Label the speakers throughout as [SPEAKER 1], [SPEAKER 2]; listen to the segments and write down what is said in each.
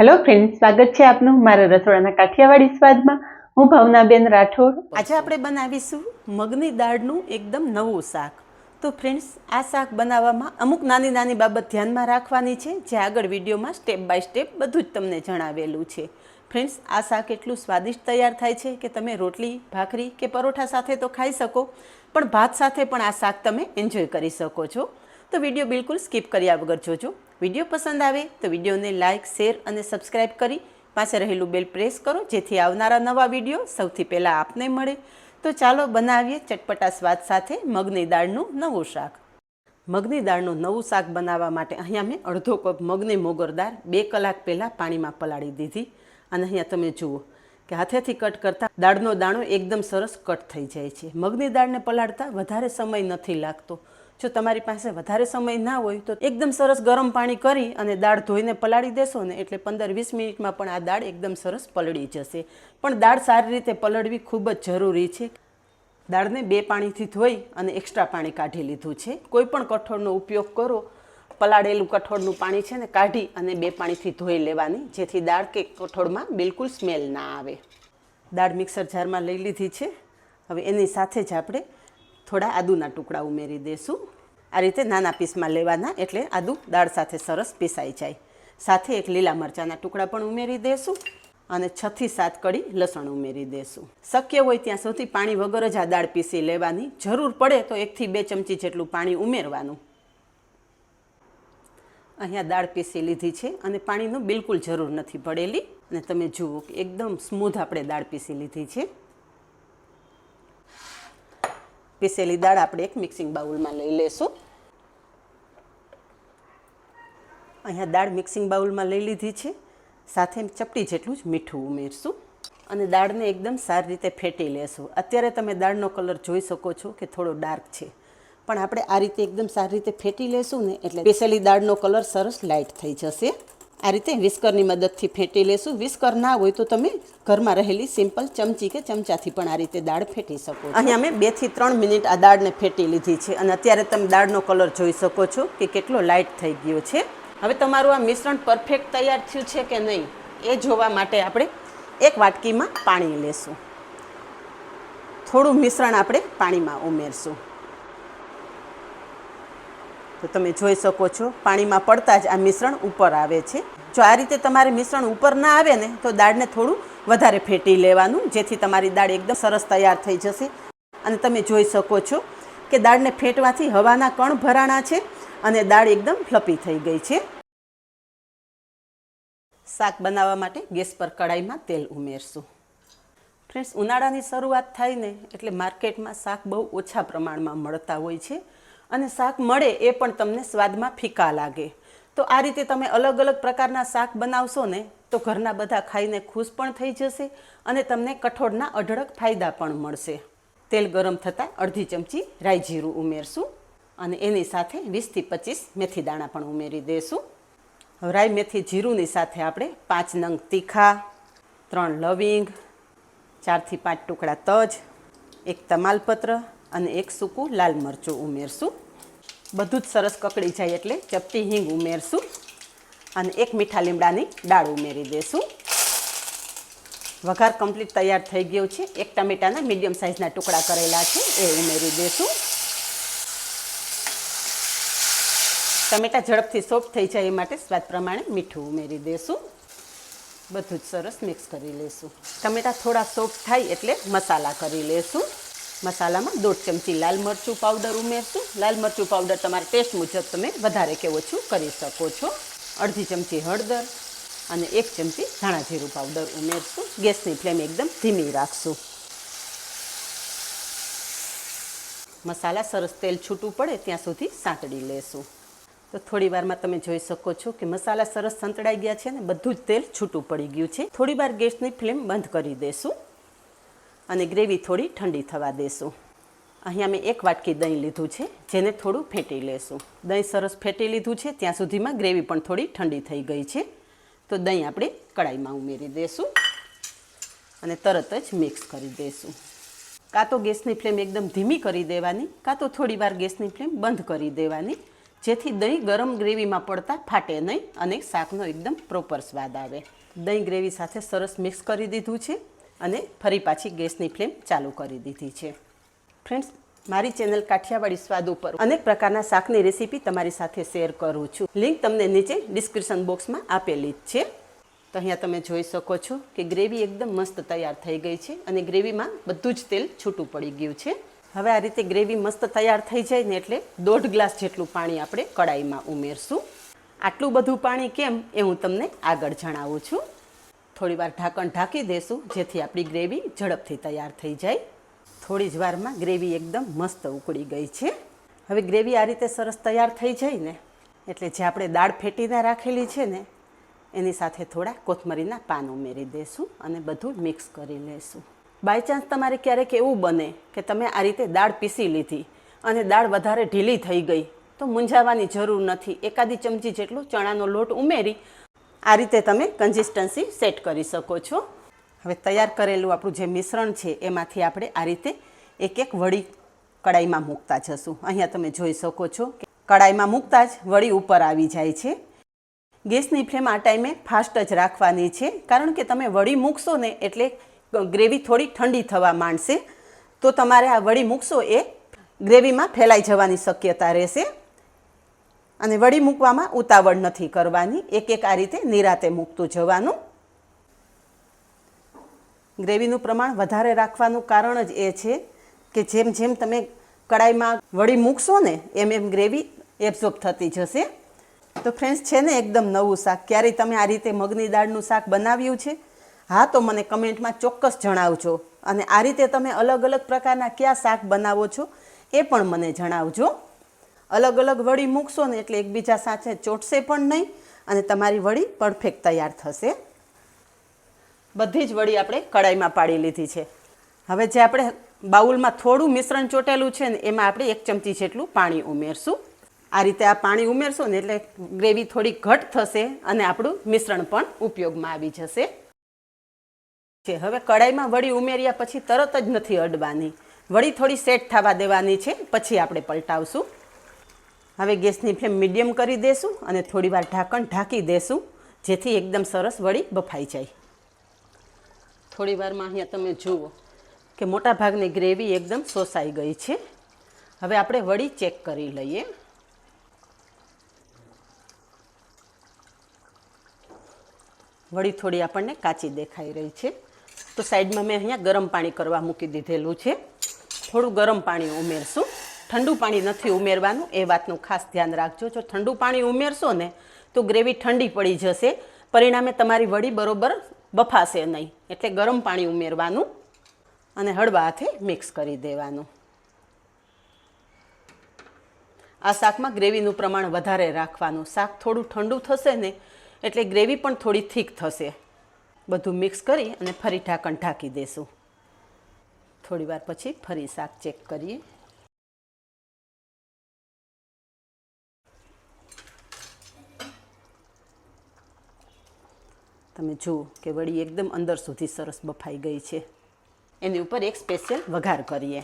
[SPEAKER 1] Hello friend સ્વાગત છે આપનું મારા રસોડાના કાઠિયાવાડી સ્વાદમાં. હું ભાવનાબેન રાઠોડ.
[SPEAKER 2] આજે આપણે બનાવીશું મગની દાળનું એકદમ નવું શાક. તો ફ્રેન્ડ્સ આ શાક બનાવવામાં અમુક નાની નાની બાબત ધ્યાનમાં રાખવાની છે, જે આગળ વિડીયોમાં સ્ટેપ બાય સ્ટેપ બધું જ તમને જણાવેલું છે. ફ્રેન્ડ્સ આ શાક એટલું સ્વાદિષ્ટ તૈયાર થાય છે કે તમે રોટલી, ભાખરી કે પરોઠા સાથે તો ખાઈ શકો, પણ ભાત સાથે પણ આ શાક તમે એન્જોય કરી શકો છો. તો વીડિયો બિલકુલ સ્કીપ કર્યા વગર જોજો. વીડિયો પસંદ આવે તો વિડીયોને લાઇક, શેર અને સબસ્ક્રાઈબ કરી પાસે રહેલું બેલ પ્રેસ કરો, જેથી આવનારા નવા વીડિયો સૌથી પહેલાં આપને મળે. તો ચાલો બનાવીએ ચટપટા સ્વાદ સાથે મગની દાળનું નવું શાક. મગની દાળનું નવું શાક બનાવવા માટે અહીંયા મેં અડધો કપ મગની મોગર દાળ બે કલાક પહેલાં પાણીમાં પલાળી દીધી. અને અહીંયા તમે જુઓ કે હાથેથી કટ કરતાં દાળનો દાણો એકદમ સરસ કટ થઈ જાય છે. મગની દાળને પલાળતા વધારે સમય નથી લાગતો. જો તમારી પાસે વધારે સમય ના હોય તો એકદમ સરસ ગરમ પાણી કરી અને દાળ ધોઈને પલાળી દેશો ને એટલે પંદર વીસ મિનિટમાં પણ આ દાળ એકદમ સરસ પલળી જશે. પણ દાળ સારી રીતે પલળવી ખૂબ જ જરૂરી છે. દાળને બે પાણીથી ધોઈ અને એક્સ્ટ્રા પાણી કાઢી લીધું છે. કોઈ પણ કઠોળનો ઉપયોગ કરો. પલાળેલું કઠોળનું પાણી છે ને કાઢી અને બે પાણીથી ધોઈ લેવાની, જેથી દાળ કે કઠોળમાં બિલકુલ સ્મેલ ના આવે. દાળ મિક્સર જારમાં લઈ લીધી છે. હવે એની સાથે જ આપણે થોડા આદુના ટુકડા ઉમેરી દઈશું આ રીતે નાના પીસમાં લેવાના એટલે આદુ દાળ સાથે સરસ પીસાઈ જાય. સાથે એક લીલા મરચાંના ટુકડા પણ ઉમેરી દઈશું અને છથી સાત કડી લસણ ઉમેરી દઈશું શક્ય હોય ત્યાં સુધી પાણી વગર જ આ દાળ પીસી લેવાની. જરૂર પડે તો એકથી બે ચમચી જેટલું પાણી ઉમેરવાનું. અહીંયા દાળ પીસી લીધી છે અને પાણીનું બિલકુલ જરૂર નથી પડેલી. અને તમે જુઓ કે એકદમ સ્મૂધ આપણે દાળ પીસી લીધી છે. પીસેલી દાળ આપણે એક મિક્સિંગ બાઉલમાં લઈ લેશું. અહીંયા દાળ મિક્સિંગ બાઉલમાં લઈ લીધી છે. સાથે ચપટી જેટલું જ મીઠું ઉમેરશું. અને દાળને એકદમ સારી રીતે ફેટી લેશું. અત્યારે તમે દાળનો કલર જોઈ શકો છો કે થોડો ડાર્ક છે. પણ આપણે આ રીતે એકદમ સારી રીતે ફેટી લેશું ને એટલે પીસેલી દાળનો કલર સરસ લાઇટ થઈ જશે. આ રીતે વિસ્કરની મદદથી ફેટી લેશું. વિસ્કર ના હોય તો તમે ઘરમાં રહેલી સિમ્પલ ચમચી કે ચમચાથી પણ આ રીતે દાળ ફેટી શકો અહીંયા મેં બેથી ત્રણ મિનિટ આ દાળને ફેટી લીધી છે અને અત્યારે તમે દાળનો કલર જોઈ શકો છો કે કેટલો લાઇટ થઈ ગયો છે. હવે તમારું આ મિશ્રણ પરફેક્ટ તૈયાર થયું છે કે નહીં એ જોવા માટે આપણે એક વાટકીમાં પાણી લેશું. થોડું મિશ્રણ આપણે પાણીમાં ઉમેરશું. તો તમે જોઈ શકો છો, પાણીમાં પડતા જ આ મિશ્રણ ઉપર આવે છે. જો આ રીતે તમારે મિશ્રણ ઉપર ના આવે ને, તો દાળને થોડું વધારે ફેટી લેવાનું, જેથી તમારી દાળ એકદમ સરસ તૈયાર થઈ જશે. અને તમે જોઈ શકો છો કે દાળને ફેટવાથી હવાના કણ ભરાણા છે અને દાળ એકદમ ફ્લપી થઈ ગઈ છે. શાક બનાવવા માટે ગેસ પર કડાઈમાં તેલ ઉમેરશું. ફ્રેન્ડ્સ ઉનાળાની શરૂઆત થાય ને, એટલે માર્કેટમાં શાક બહુ ઓછા પ્રમાણમાં મળતા હોય છે. અને શાક મળે એ પણ તમને સ્વાદમાં ફીકા લાગે. તો આ રીતે તમે અલગ અલગ પ્રકારના શાક બનાવશો ને, તો ઘરના બધા ખાઈને ખુશ પણ થઈ જશે અને તમને કઠોળના અઢળક ફાયદા પણ મળશે. તેલ ગરમ થતાં અડધી ચમચી રાઈ જીરું ઉમેરશું અને એની સાથે વીસથી પચીસ મેથી દાણા પણ ઉમેરી દઈશું રાઈ, મેથી, જીરુંની સાથે આપણે પાંચ નંગ તીખા, ત્રણ લવિંગ, ચારથી પાંચ ટુકડા તજ, એક તમાલપત્ર અને એક સૂકું લાલ મરચું ઉમેરશું. બધું જ સરસ કકડી જાય એટલે ચપટી હિંગ ઉમેરશું અને એક મીઠા લીમડાની દાળ ઉમેરી દઈશું વઘાર કમ્પ્લીટ તૈયાર થઈ ગયો છે. એક ટમેટાના મીડિયમ સાઇઝના ટુકડા કરેલા છે, એ ઉમેરી દઈશું ટમેટા ઝડપથી સોફ્ટ થઈ જાય એ માટે સ્વાદ પ્રમાણે મીઠું ઉમેરી દેશું. બધું જ સરસ મિક્સ કરી લઈશું ટમેટા થોડા સોફ્ટ થાય એટલે મસાલા કરી લઈશું મસાલામાં દોઢ ચમચી લાલ મરચું પાવડર ઉમેરશું. લાલ મરચું પાવડર તમારા ટેસ્ટ મુજબ તમે વધારે કે ઓછું કરી શકો છો. અડધી ચમચી હળદર અને એક ચમચી ધાણા જીરું પાવડર ઉમેરશું. ગેસની ફ્લેમ એકદમ ધીમી રાખશું. મસાલા સરસ તેલ છૂટું પડે ત્યાં સુધી સાંતળી લેશું. તો થોડી વારમાં તમે જોઈ શકો છો કે મસાલા સરસ સંતળાઈ ગયા છે ને બધું જ તેલ છૂટું પડી ગયું છે. થોડી વાર ગેસની ફ્લેમ બંધ કરી દેશું. અને ગ્રેવી થોડી ઠંડી થવા દેશું. અહીંયા મેં એક વાટકી દહીં લીધું છે, જેને થોડું ફેટી લેશું. દહીં સરસ ફેટી લીધું છે, ત્યાં સુધીમાં ગ્રેવી પણ થોડી ઠંડી થઈ ગઈ છે. તો દહીં આપણે કડાઈમાં ઉમેરી દઈશું અને તરત જ મિક્સ કરી દઈશું કાં તો ગેસની ફ્લેમ એકદમ ધીમી કરી દેવાની, કાં તો થોડી વાર ગેસની ફ્લેમ બંધ કરી દેવાની, જેથી દહીં ગરમ ગ્રેવીમાં પડતા ફાટે નહીં અને શાકનો એકદમ પ્રોપર સ્વાદ આવે. દહીં ગ્રેવી સાથે સરસ મિક્સ કરી દીધું છે. અને ફરી પાછી ગેસની ફ્લેમ ચાલુ કરી દીધી છે. ફ્રેન્ડ્સ મારી ચેનલ કાઠિયાવાડી સ્વાદ ઉપર અનેક પ્રકારના શાકની રેસીપી તમારી સાથે શેર કરું છું. લિંક તમને નીચે ડિસ્ક્રિપ્શન બોક્સમાં આપેલી જ છે. તો અહીંયા તમે જોઈ શકો છો કે ગ્રેવી એકદમ મસ્ત તૈયાર થઈ ગઈ છે અને ગ્રેવીમાં બધું જ તેલ છૂટું પડી ગયું છે. હવે આ રીતે ગ્રેવી મસ્ત તૈયાર થઈ જાય ને એટલે દોઢ ગ્લાસ જેટલું પાણી આપણે કડાઈમાં ઉમેરશું. આટલું બધું પાણી કેમ એ હું તમને આગળ જણાવું છું. થોડી વાર ઢાંકણ ઢાંકી દેશું, જેથી આપણી ગ્રેવી ઝડપથી તૈયાર થઈ જાય. થોડી જ વારમાં ગ્રેવી એકદમ મસ્ત ઉકળી ગઈ છે. હવે ગ્રેવી આ રીતે સરસ તૈયાર થઈ જાય ને, એટલે જે આપણે દાળ ફેટીને રાખેલી છે ને, એની સાથે થોડા કોથમરીના પાન ઉમેરી દેશું અને બધું મિક્સ કરી લેશું. બાય ચાન્સ તમારે ક્યારેક એવું બને કે તમે આ રીતે દાળ પીસી લીધી અને દાળ વધારે ઢીલી થઈ ગઈ, તો મૂંઝાવાની જરૂર નથી. એકાદી ચમચી જેટલો ચણાનો લોટ ઉમેરી આ રીતે તમે કન્સિસ્ટન્સી સેટ કરી શકો છો. હવે તૈયાર કરેલું આપણું જે મિશ્રણ છે, એમાંથી આપણે આ રીતે એક એક વડી કડાઈમાં મૂકતા જશું. અહીંયા તમે જોઈ શકો છો કે કડાઈમાં મૂકતા જ વડી ઉપર આવી જાય છે. ગેસની ફ્લેમ આ ટાઈમે ફાસ્ટ જ રાખવાની છે, કારણ કે તમે વડી મૂકશો ને એટલે ગ્રેવી થોડી ઠંડી થવા માંડશે. તો તમારે આ વડી મૂકશો એ ગ્રેવીમાં ફેલાઈ જવાની શક્યતા રહેશે. અને વડી મૂકવામાં ઉતાવળ નથી કરવાની. એક એક આ રીતે નિરાતે મૂકતું જવાનું. ગ્રેવીનું પ્રમાણ વધારે રાખવાનું કારણ જ એ છે કે જેમ જેમ તમે કડાઈમાં વડી મૂકશો ને, એમ એમ ગ્રેવી એબ્ઝોર્બ થતી જશે. તો ફ્રેન્ડ્સ છે ને એકદમ નવું શાક. ક્યારેય તમે આ રીતે મગની દાળનું શાક બનાવ્યું છે? હા, તો મને કમેન્ટમાં ચોક્કસ જણાવજો. અને આ રીતે તમે અલગ અલગ પ્રકારના કયા શાક બનાવો છો એ પણ મને જણાવજો. અલગ અલગ વળી મૂકશો ને એટલે એકબીજા સાથે ચોટશે પણ નહીં અને તમારી વળી પરફેક્ટ તૈયાર થશે. બધી જ વડી આપણે કડાઈમાં પાડી લીધી છે. હવે જે આપણે બાઉલમાં થોડું મિશ્રણ ચોટેલું છે ને એમાં આપણે એક ચમચી જેટલું પાણી ઉમેરશું. આ રીતે આ પાણી ઉમેરશો ને એટલે ગ્રેવી થોડી ઘટ થશે અને આપણું મિશ્રણ પણ ઉપયોગમાં આવી જશે. છે, હવે કડાઈમાં વળી ઉમેર્યા પછી તરત જ નથી અડવાની. વળી થોડી સેટ થવા દેવાની છે, પછી આપણે પલટાવશું. હવે ગેસની ફ્લેમ મીડિયમ કરી દેશું અને થોડીવાર ઢાંકણ ઢાંકી દેશું, જેથી એકદમ સરસ વળી બફાઈ જાય. થોડી વારમાં અહીંયા તમે જુઓ કે મોટાભાગની ગ્રેવી એકદમ સોસાઈ ગઈ છે. હવે આપણે વડી ચેક કરી લઈએ. વળી થોડી આપણને કાચી દેખાઈ રહી છે. તો સાઈડમાં મેં અહીંયા ગરમ પાણી કરવા મૂકી દીધેલું છે. થોડું ગરમ પાણી ઉમેરશું. ઠંડુ પાણી નથી ઉમેરવાનું, એ વાતનું ખાસ ધ્યાન રાખજો. જો ઠંડુ પાણી ઉમેરશો ને, તો ગ્રેવી ઠંડી પડી જશે. પરિણામે તમારી વડી બરોબર બફાશે નહીં, એટલે ગરમ પાણી ઉમેરવાનું અને હળવા હાથે મિક્સ કરી દેવાનું. આ શાકમાં ગ્રેવીનું પ્રમાણ વધારે રાખવાનું. શાક થોડું ઠંડુ થશે ને, એટલે ગ્રેવી પણ થોડી થીક થશે. બધું મિક્સ કરી અને ફરી ઢાંકણ ઢાંકી દેશું. થોડી વાર પછી ફરી શાક ચેક કરીએ. તમે જુઓ કે વળી એકદમ અંદર સુધી સરસ બફાઈ ગઈ છે. એની ઉપર એક સ્પેશિયલ વઘાર કરીએ.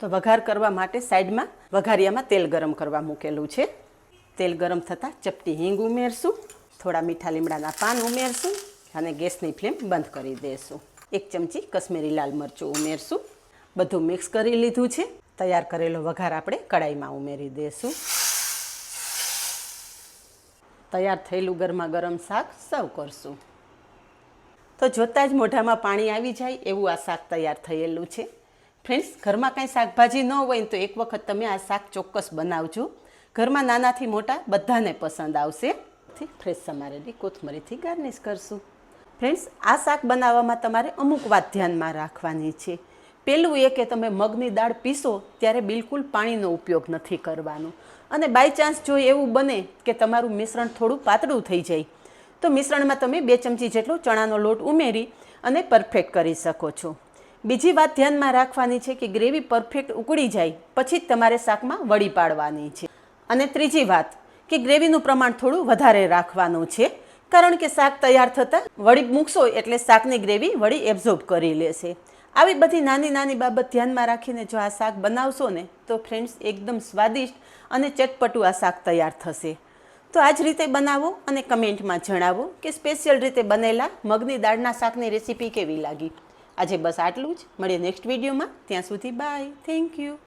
[SPEAKER 2] તો વઘાર કરવા માટે સાઈડમાં વઘારિયામાં તેલ ગરમ કરવા મૂકેલું છે. તેલ ગરમ થતાં ચપટી હિંગ ઉમેરશું, થોડા મીઠા લીમડાના પાન ઉમેરશું અને ગેસની ફ્લેમ બંધ કરી દઈશું એક ચમચી કશ્મીરી લાલ મરચું ઉમેરશું. બધું મિક્સ કરી લીધું છે. તૈયાર કરેલો વઘાર આપણે કડાઈમાં ઉમેરી દઈશું તૈયાર થયેલું ગરમા ગરમ શાક સર્વ કરશું. તો જોતાં જ મોઢામાં પાણી આવી જાય એવું આ શાક તૈયાર થયેલું છે. ફ્રેન્ડ્સ ઘરમાં કાંઈ શાકભાજી ન હોય તો એક વખત તમે આ શાક ચોક્કસ બનાવજો. ઘરમાં નાનાથી મોટા બધાને પસંદ આવશે. ફ્રેશ સમારેલી કોથમરીથી ગાર્નિશ કરશું. ફ્રેન્ડ્સ આ શાક બનાવવામાં તમારે અમુક વાત ધ્યાનમાં રાખવાની છે. પહેલું એ કે તમે મગની દાળ પીસો ત્યારે બિલકુલ પાણીનો ઉપયોગ નથી કરવાનો. અને બાય ચાન્સ જો એવું બને કે તમારું મિશ્રણ થોડું પાતળું થઈ જાય તો મિશ્રણમાં તમે બે ચમચી જેટલો ચણાનો લોટ ઉમેરી અને પરફેક્ટ કરી શકો છો. બીજી વાત ધ્યાનમાં રાખવાની છે કે ગ્રેવી પરફેક્ટ ઉકળી જાય પછી જ તમારે શાકમાં વડી પાડવાની છે. અને ત્રીજી વાત કે ગ્રેવીનું પ્રમાણ થોડું વધારે રાખવાનું છે, કારણ કે શાક તૈયાર થતાં વડી મૂકશો એટલે શાકની ગ્રેવી વળી એબ્ઝોર્બ કરી લેશે. આવી બધી નાની નાની બાબત ધ્યાનમાં રાખીને જો આ શાક બનાવશો ને, તો ફ્રેન્ડ્સ એકદમ સ્વાદિષ્ટ અને ચટપટું આ શાક તૈયાર થશે. તો આ જ રીતે બનાવો અને કમેન્ટમાં જણાવો કે સ્પેશિયલ રીતે બનેલા મગની દાળના શાકની રેસીપી કેવી લાગી. આજે બસ આટલું જ. મળીએ નેક્સ્ટ વિડીયોમાં. ત્યાં સુધી બાય. Thank you.